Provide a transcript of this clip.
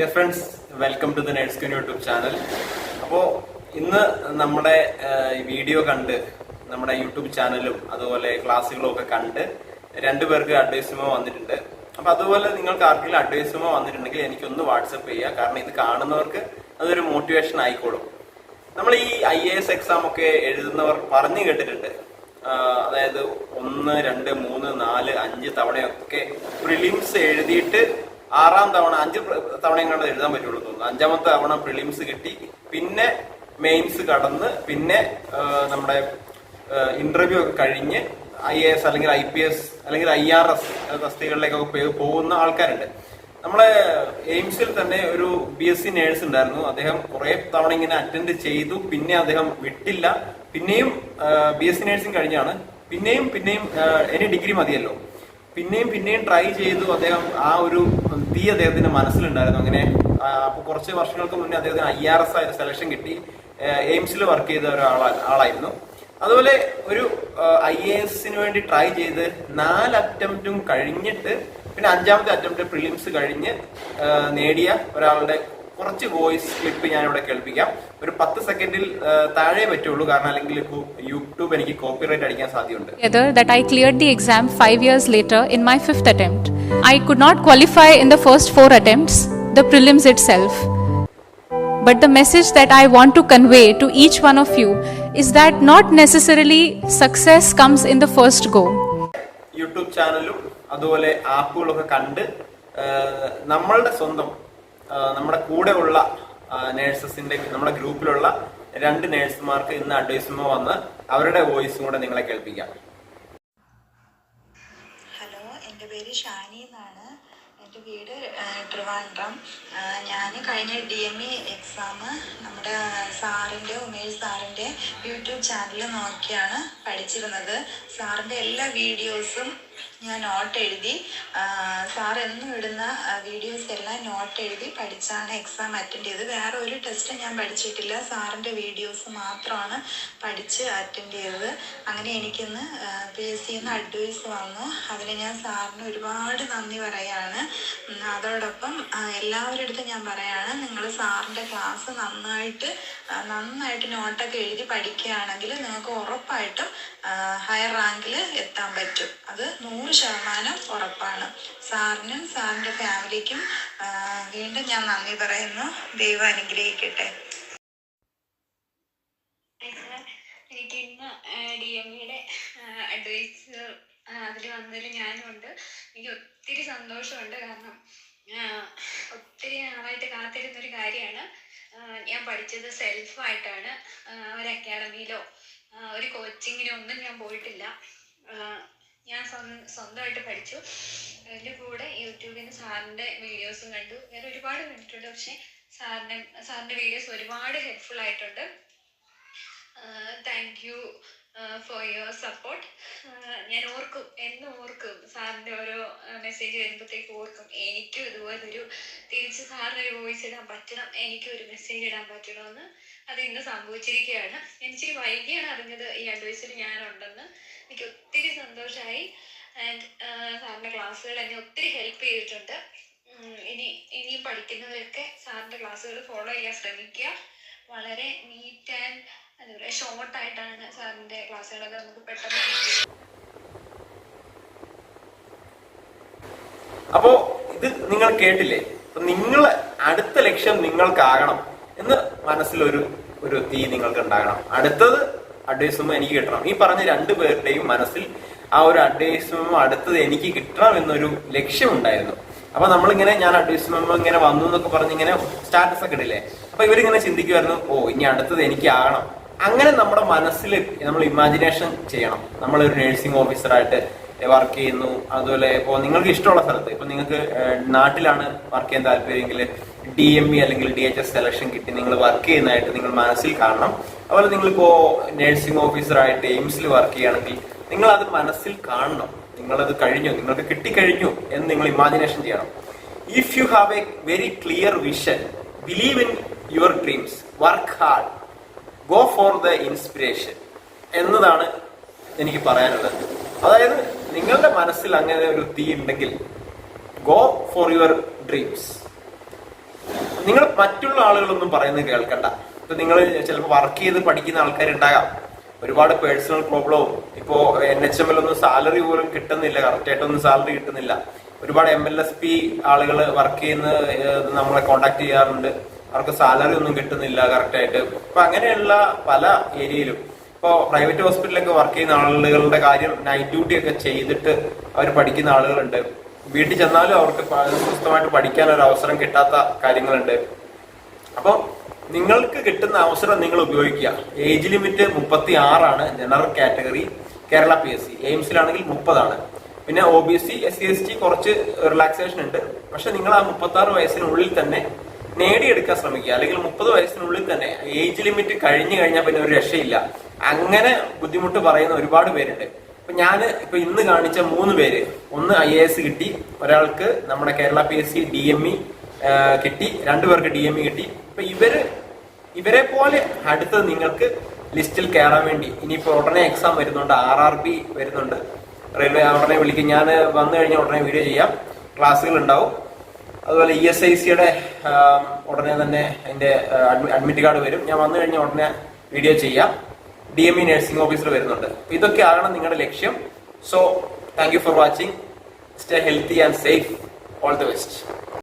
Dear friends welcome to the nurse queen YouTube channel അപ്പോൾ ഇന്ന് നമ്മുടെ വീഡിയോ കണ്ട് നമ്മുടെ യൂട്യൂബ് ചാനലും അതുപോലെ ക്ലാസ്സുകളും ഒക്കെ കണ്ട് രണ്ടുപേർക്ക് അഡ്വൈസുമോ വന്നിട്ടുണ്ട്. അപ്പോൾ അതുപോലെ നിങ്ങൾക്ക് ആർക്കെങ്കിലും അഡ്വൈസുമോ വന്നിട്ടുണ്ടെങ്കിൽ എനിക്കൊന്ന് വാട്സപ്പ് ചെയ്യുക കാരണം ഇത് കാണുന്നവർക്ക് അതൊരു മോട്ടിവേഷൻ ആയിക്കോളും. നമ്മൾ ഈ ഐ എ എസ് എക്സാം ഒക്കെ എഴുതുന്നവർ പറഞ്ഞു കേട്ടിട്ടുണ്ട്. അതായത് ഒന്ന് രണ്ട് മൂന്ന് നാല് അഞ്ച് തവണയൊക്കെ പ്രിലിംസ് എഴുതിയിട്ട് ആറാം തവണ അഞ്ച് പ്ര- തവണ എങ്ങാണ്ട് എഴുതാൻ പറ്റുള്ളൂ തോന്നുന്നു. അഞ്ചാമത്തെ തവണ പ്രിലിംസ് കിട്ടി പിന്നെ മെയിൻസ് കടന്ന് പിന്നെ നമ്മുടെ ഇന്റർവ്യൂ ഒക്കെ കഴിഞ്ഞ് ഐ എ എസ് അല്ലെങ്കിൽ ഐ പി എസ് അല്ലെങ്കിൽ ഐ ആർ എസ് തസ്തികകളിലേക്കൊക്കെ പേ- പോകുന്ന ആൾക്കാരുണ്ട്. നമ്മളെ എയിംസിൽ തന്നെ ഒരു ബി എസ് സി നേഴ്സ് ഉണ്ടായിരുന്നു. അദ്ദേഹം കുറെ തവണ ഇങ്ങനെ അറ്റൻഡ് ചെയ്തു. പിന്നെ അദ്ദേഹം വിട്ടില്ല. പിന്നെയും ബി എസ് സി നേഴ്സിംഗ് കഴിഞ്ഞാണ്. പിന്നെയും പിന്നെയും ഇനി ഡിഗ്രി മതിയല്ലോ. പിന്നെയും പിന്നെയും ട്രൈ ചെയ്തു അദ്ദേഹം ആ ഒരു തീ അദ്ദേഹത്തിന്റെ മനസ്സിലുണ്ടായിരുന്നു. അങ്ങനെ അപ്പൊ കുറച്ച് വർഷങ്ങൾക്ക് മുന്നേ അദ്ദേഹത്തിന് ഐ ആർ എസ് ആയിട്ട് സെലക്ഷൻ കിട്ടി. എയിംസിൽ വർക്ക് ചെയ്ത ഒരാളാ ആളായിരുന്നു. അതുപോലെ ഒരു ഐ എ എസിന് വേണ്ടി ട്രൈ ചെയ്ത് നാല് അറ്റംപ്റ്റും കഴിഞ്ഞിട്ട് പിന്നെ അഞ്ചാമത്തെ അറ്റംപ്റ്റ് പ്രിലിംസ് കഴിഞ്ഞ് നേടിയ ഒരാളുടെ കുറച്ച് വോയിസ് ക്ലിപ്പ് ഞാൻ ഇവിടെ കേൾപ്പിക്കാം ഒരു പത്ത് സെക്കൻഡിൽ താഴെ പറ്റുള്ളൂ കാരണം അല്ലെങ്കിൽ ഇപ്പോൾ യൂട്യൂബ് എനിക്ക് കോപ്പിറൈറ്റ് അടിക്കാൻ സാധ്യതയുണ്ട് I that I cleared the exam five years later in my fifth attempt. I could not qualify in the first four attempts, the prelims itself. But the message that I want to convey to each one of you is that not necessarily success comes in the first go. YouTube ചാനലും അതുപോലെ ആപ്പുകളൊക്കെ കണ്ട് നമ്മളുടെ സ്വന്തം നമ്മുടെ കൂടെ ഉള്ള നേഴ്സസിന്റെ നമ്മുടെ ഗ്രൂപ്പിലുള്ള രണ്ട് നേഴ്സുമാർക്ക് ഇന്ന് അഡ്വൈസുമോ വന്ന് അവരുടെ വോയിസും കൂടെ നിങ്ങളെ കേൾപ്പിക്കാം. ഹലോ എന്റെ പേര് ഷാനി എന്നാണ്. എന്റെ വീട് ട്രിവാൻഡ്രം. ഞാൻ കഴിഞ്ഞ ഡി എം ഇ എക്സാം നമ്മുടെ സാറിന്റെ ഉമേഷ് സാറിന്റെ യൂട്യൂബ് ചാനൽ നോക്കിയാണ് പഠിച്ചിരുന്നത്. സാറിന്റെ എല്ലാ വീഡിയോസും ഞാൻ നോട്ട് എഴുതി. സാർ എന്നും ഇടുന്ന വീഡിയോസ് എല്ലാം നോട്ട് എഴുതി പഠിച്ചാണ് എക്സാം അറ്റൻഡ് ചെയ്തത്. വേറെ ഒരു ടെസ്റ്റ് ഞാൻ പഠിച്ചിട്ടില്ല. സാറിന്റെ വീഡിയോസ് മാത്രമാണ് പഠിച്ച് അറ്റൻഡ് ചെയ്തത്. അങ്ങനെ എനിക്കിന്ന് പി എസ് സിന്ന് അഡ്വൈസ് വന്നു. അതിന് ഞാൻ സാറിന് ഒരുപാട് നന്ദി പറയാണ്. അതോടൊപ്പം എല്ലാവരുടെ അടുത്തും ഞാൻ പറയാണ് നിങ്ങൾ സാറിന്റെ ക്ലാസ് നന്നായിട്ട് നന്നായിട്ട് നോട്ടൊക്കെ എഴുതി പഠിക്കുകയാണെങ്കിൽ നിങ്ങൾക്ക് ഉറപ്പായിട്ടും ഹയർ റാങ്കിൽ എത്താൻ പറ്റും. അത് നൂറ് ശതമാനം ഉറപ്പാണ്. സാറിനും സാറിന്റെ ഫാമിലിക്കും വീണ്ടും ഞാൻ നന്ദി പറയുന്നു. ദൈവം അനുഗ്രഹിക്കട്ടെ. എനിക്ക് ഇന്ന് ഡി എം ഇയുടെ അഡ്വൈസ് അതിൽ വന്നതിൽ ഞാനുണ്ട്. എനിക്ക് ഒത്തിരി സന്തോഷമുണ്ട്. കാരണം ഒത്തിരി നാളായിട്ട് കാത്തിരുന്നൊരു കാര്യമാണ്. ഞാൻ പഠിച്ചത് സെൽഫായിട്ടാണ് ഒരു അക്കാഡമിയിലോ ഒരു കോച്ചിങ്ങിനോ ഒന്നും ഞാൻ പോയിട്ടില്ല. ഞാൻ സ്വന്തം സ്വന്തമായിട്ട് പഠിച്ചു. അതിന്റെ കൂടെ യൂട്യൂബിൽ നിന്ന് സാറിന്റെ വീഡിയോസും കണ്ടു. വേറെ ഒരുപാട് കണ്ടിട്ടുണ്ട്. പക്ഷേ സാറിന്റെ സാറിന്റെ വീഡിയോസ് ഒരുപാട് ഹെൽപ്ഫുൾ ആയിട്ടുണ്ട്. Thank you for your support ഞാൻ ഓർക്കും എന്നും മെസ്സേജ് വരുമ്പോഴത്തേക്ക് ഓർക്കും എനിക്കും ഇതുപോലൊരു തിരിച്ച് സാറിന് ഒരു വോയിസ് ഇടാൻ പറ്റണം എനിക്കും ഒരു മെസ്സേജ് ഇടാൻ പറ്റണമെന്ന് അത് ഇന്ന് സംഭവിച്ചിരിക്കുകയാണ് എനിക്ക് വൈകിയാണ് അറിഞ്ഞത് ഈ അഡ്വൈസിൽ ഞാനുണ്ടെന്ന്. എനിക്ക് ഒത്തിരി സന്തോഷമായി ആൻഡ് സാറിന്റെ ക്ലാസ്സുകൾ എന്നെ ഒത്തിരി ഹെൽപ്പ് ചെയ്തിട്ടുണ്ട്. ഇനി ഇനി ഇനിയും പഠിക്കുന്നവരൊക്കെ സാറിന്റെ ക്ലാസ്സുകൾ ഫോളോ ചെയ്യാൻ ശ്രമിക്കുക. വളരെ നീറ്റ് ആൻഡ് എന്താ പറയുക ഷോർട്ടായിട്ടാണ് സാറിന്റെ ക്ലാസ്സുകളൊക്കെ നമുക്ക് പെട്ടെന്ന് അപ്പോ ഇത് നിങ്ങൾ കേട്ടില്ലേ? നിങ്ങൾ അടുത്ത ലക്ഷ്യം നിങ്ങൾക്കാകണം എന്ന് മനസ്സിലൊരു ഒരു തീ നിങ്ങൾക്ക് ഉണ്ടാകണം അടുത്തത് അഡ്വൈസുമോ എനിക്ക് കിട്ടണം. ഈ പറഞ്ഞ രണ്ടു പേരുടെയും മനസ്സിൽ ആ ഒരു അഡ്വൈസുമോ അടുത്തത് എനിക്ക് കിട്ടണം എന്നൊരു ലക്ഷ്യമുണ്ടായിരുന്നു. അപ്പൊ നമ്മളിങ്ങനെ ഞാൻ അഡ്വൈസുമോ ഇങ്ങനെ വന്നു എന്നൊക്കെ പറഞ്ഞ് ഇങ്ങനെ സ്റ്റാറ്റസ് ഒക്കെ ഇടില്ലേ? അപ്പൊ ഇവരിങ്ങനെ ചിന്തിക്കുമായിരുന്നു ഓ ഇനി അടുത്തത് എനിക്ക് ആകണം. അങ്ങനെ നമ്മുടെ മനസ്സിൽ നമ്മൾ ഇമാജിനേഷൻ ചെയ്യണം. നമ്മളൊരു നഴ്സിംഗ് ഓഫീസറായിട്ട് വർക്ക് ചെയ്യുന്നു. അതുപോലെ ഇപ്പോൾ നിങ്ങൾക്ക് ഇഷ്ടമുള്ള സ്ഥലത്ത് ഇപ്പോൾ നിങ്ങൾക്ക് നാട്ടിലാണ് വർക്ക് ചെയ്യാൻ താല്പര്യമെങ്കിൽ ഡി എം ഇ അല്ലെങ്കിൽ ഡി എച്ച് എസ് സെലക്ഷൻ കിട്ടി നിങ്ങൾ വർക്ക് ചെയ്യുന്നതായിട്ട് നിങ്ങൾ മനസ്സിൽ കാണണം. അതുപോലെ നിങ്ങളിപ്പോൾ നഴ്സിംഗ് ഓഫീസറായിട്ട് എയിംസിൽ വർക്ക് ചെയ്യുകയാണെങ്കിൽ നിങ്ങളത് മനസ്സിൽ കാണണം. നിങ്ങളത് കഴിഞ്ഞു നിങ്ങൾക്ക് കിട്ടിക്കഴിഞ്ഞു എന്ന് നിങ്ങൾ ഇമാജിനേഷൻ ചെയ്യണം. If you have a very clear vision believe in your dreams work hard go for the inspiration എന്നതാണ് എനിക്ക് പറയാനുള്ളത്. അതായത് നിങ്ങളുടെ മനസ്സിൽ അങ്ങനെ ഒരു തീ ഉണ്ടെങ്കിൽ ഗോ ഫോർ യുവർ ഡ്രീംസ് നിങ്ങൾ മറ്റുള്ള ആളുകളൊന്നും പറയുന്നത് കേൾക്കണ്ട. ഇപ്പൊ നിങ്ങൾ ചിലപ്പോൾ വർക്ക് ചെയ്ത് പഠിക്കുന്ന ആൾക്കാരുണ്ടാകാം. ഒരുപാട് പേഴ്സണൽ പ്രോബ്ലവും ഇപ്പോ എൻ എച്ച് എം എൽ ഒന്നും സാലറി പോലും കിട്ടുന്നില്ല. കറക്റ്റ് ആയിട്ടൊന്നും സാലറി കിട്ടുന്നില്ല. ഒരുപാട് എം എൽ എസ് പി ആളുകൾ വർക്ക് ചെയ്യുന്ന നമ്മളെ കോണ്ടാക്ട് ചെയ്യാറുണ്ട്. അവർക്ക് സാലറി ഒന്നും കിട്ടുന്നില്ല കറക്റ്റ് ആയിട്ട്. അപ്പൊ അങ്ങനെയുള്ള പല ഏരിയയിലും ഇപ്പോൾ പ്രൈവറ്റ് ഹോസ്പിറ്റലിലൊക്കെ വർക്ക് ചെയ്യുന്ന ആളുകളുടെ കാര്യം നൈറ്റ് ഡ്യൂട്ടി ഒക്കെ ചെയ്തിട്ട് അവർ പഠിക്കുന്ന ആളുകളുണ്ട്. വീട്ടിൽ ചെന്നാലും അവർക്ക് സ്വസ്ഥമായിട്ട് പഠിക്കാൻ ഒരു അവസരം കിട്ടാത്ത കാര്യങ്ങളുണ്ട്. അപ്പോൾ നിങ്ങൾക്ക് കിട്ടുന്ന അവസരം നിങ്ങൾ ഉപയോഗിക്കുക. ഏജ് ലിമിറ്റ് മുപ്പത്തി ആറാണ് general category Kerala P S C എയിംസിലാണെങ്കിൽ മുപ്പതാണ്. പിന്നെ O B C S C S T കുറച്ച് റിലാക്സേഷൻ ഉണ്ട്. പക്ഷെ നിങ്ങൾ ആ മുപ്പത്തി ആറ് വയസ്സിനുള്ളിൽ തന്നെ നേടിയെടുക്കാൻ ശ്രമിക്കുക. അല്ലെങ്കിൽ മുപ്പത് വയസ്സിനുള്ളിൽ തന്നെ ഏജ് ലിമിറ്റ് കഴിഞ്ഞു കഴിഞ്ഞാൽ പിന്നെ ഒരു രക്ഷയില്ല. അങ്ങനെ ബുദ്ധിമുട്ട് പറയുന്ന ഒരുപാട് പേരുണ്ട്. ഇപ്പൊ ഞാൻ ഇപ്പൊ ഇന്ന് കാണിച്ച മൂന്ന് പേര്. ഒന്ന് ഐ എ എസ് കിട്ടി. ഒരാൾക്ക് നമ്മുടെ Kerala P S C D M E കിട്ടി. രണ്ടുപേർക്ക് ഡി എം ഇ കിട്ടി. ഇപ്പൊ ഇവർ ഇവരെ പോലെ അടുത്ത് നിങ്ങൾക്ക് ലിസ്റ്റിൽ കയറാൻ വേണ്ടി ഇനിയിപ്പോ ഉടനെ എക്സാം വരുന്നുണ്ട്. ആർ ആർ ബി വരുന്നുണ്ട്. റെയിൽവേ ഉടനെ വിളിക്കും. ഞാൻ വന്നു കഴിഞ്ഞാൽ ഉടനെ വീഡിയോ ചെയ്യാം. ക്ലാസ്സുകൾ ഉണ്ടാവും. അതുപോലെ ഇ എസ് ഐ സിയുടെ ഉടനെ തന്നെ അതിന്റെ അഡ്മിറ്റ് കാർഡ് വരും. ഞാൻ വന്നു കഴിഞ്ഞാൽ ഉടനെ വീഡിയോ ചെയ്യാം. D M E nursing officer വരുന്നുണ്ട്. ഇതൊക്കെ ആകണം നിങ്ങളുടെ ലക്ഷ്യം. So thank you for watching stay healthy and safe all the best